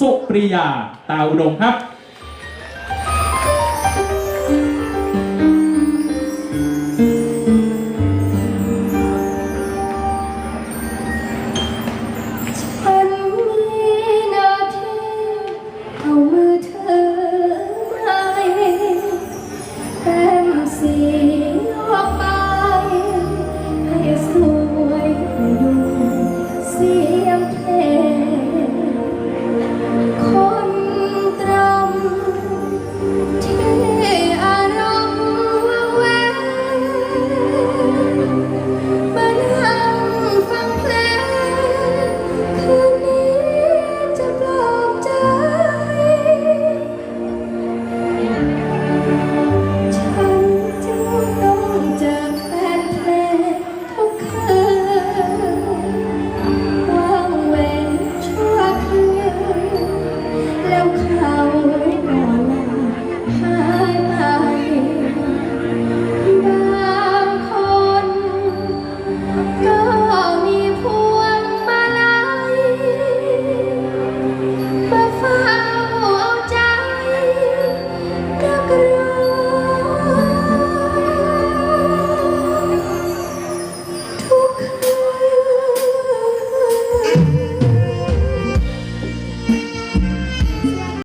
สุปริยาตาอุดมครับเอามืเต้มสี